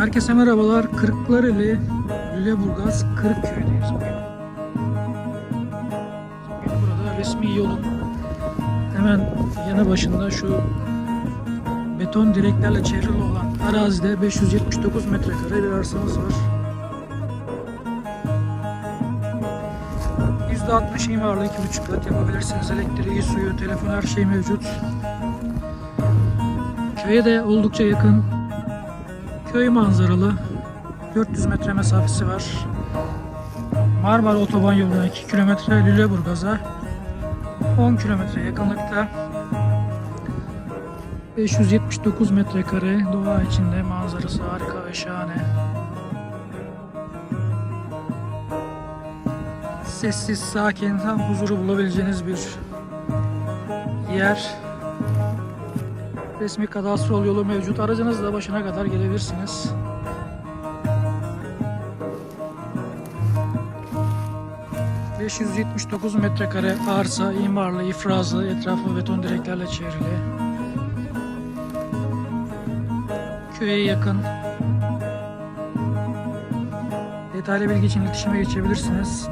Herkese merhabalar. Kırklareli, Lüleburgaz, Kırıkköy'deyiz bugün. Burada resmi yolun hemen yanı başında şu beton direklerle çevrili olan arazide 579 metrekare bir arsamız var. %60 imarlı 2,5 kat yapabilirsiniz. Elektriği, suyu, telefon her şey mevcut. Köye de oldukça yakın. Köy manzaralı. 400 metre mesafesi var. Marmara Otoban yoluna 2 kilometre Lüleburgaz'a 10 kilometre yakınlıkta 579 metrekare doğa içinde manzarası harika ve şahane. Sessiz, sakin, tam huzuru bulabileceğiniz bir yer. Resmi kadastrol yolu mevcut. Aracınızla başına kadar gelebilirsiniz. ...579 metrekare arsa, imarlı, ifrazlı, etrafı beton direklerle çevrili. Köye yakın. Detaylı bilgi için iletişime geçebilirsiniz.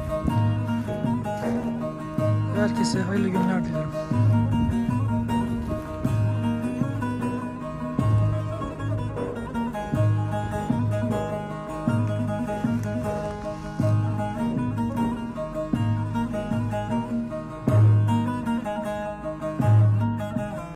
Herkese hayırlı günler dilerim.